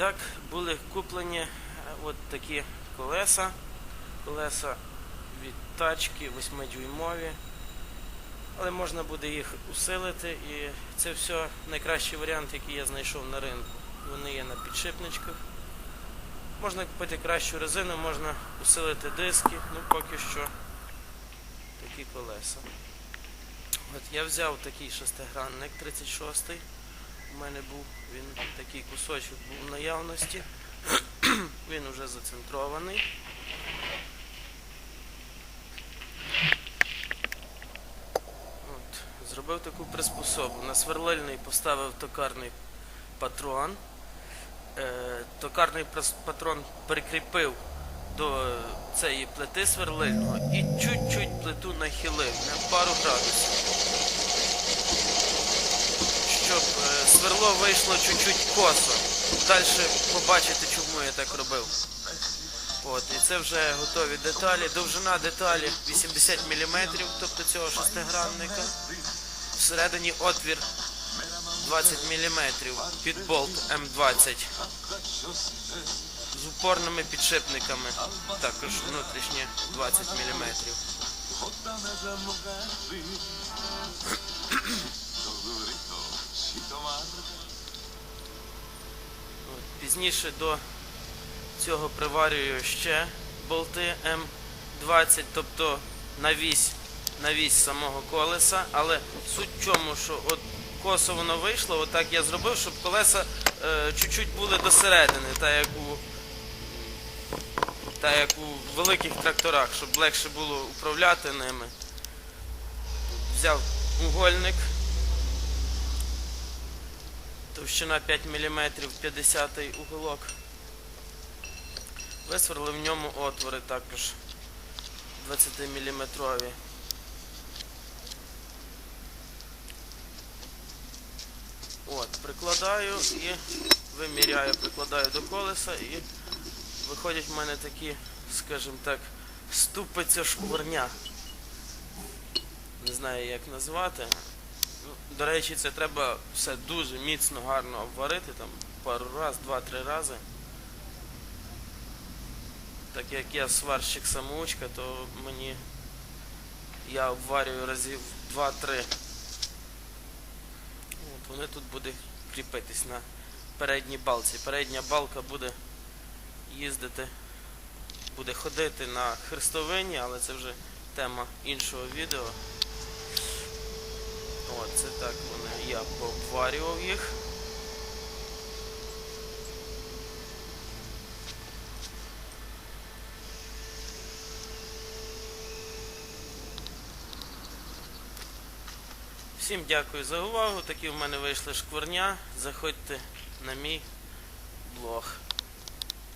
так, були куплені е, от такі колеса. Колеса від тачки 8-дюймові. Але можна буде їх усилити і це все найкращий варіант, який я знайшов на ринку. Вони є на підшипничках. Можна купити кращу резину, можна усилити диски, ну поки що такі колеса. От я взяв такий шестигранник 36-й. У мене був він такий кусочок був в наявності. він вже зацентрований. От, зробив таку приспособу. На сверлильний поставив токарний патрон. Е, токарний патрон прикріпив до цієї плити сверлильного і чуть-чуть плиту нахилив на пару градусів. Сверло вийшло чуть-чуть косо. Далі побачите, чому я так робив. От, і це вже готові деталі. Довжина деталі 80 мм, тобто цього шестигранника. Всередині отвір 20 мм під болт М20 з упорними підшипниками, також внутрішні 20 мм. Пізніше до цього приварюю ще болти М20, тобто на вісь, самого колеса, але суть в чому, що от косо воно вийшло, отак я зробив, щоб колеса е, чуть-чуть були досередини, так як у так як у великих тракторах, щоб легше було управляти ними. Взяв угольник. Товщина 5 мм, 50 уголок. Висверлив в ньому отвори також 20 мм. От, прикладаю і виміряю, прикладаю до колеса і виходять в мене такі, скажімо так, ступиця шкварня. Не знаю як назвати. До речі, це треба все дуже міцно, гарно обварити, там пару раз, два-три рази. Так як я сварщик самоучка, то мені я обварюю разів 2-3. От, вони тут будуть кріпитись на передній балці. Передня балка буде їздити, буде ходити на хрестовині, але це вже тема іншого відео. От, це так вони, я пообварював їх. Всім дякую за увагу. Такі в мене вийшли шкварня. Заходьте на мій блог.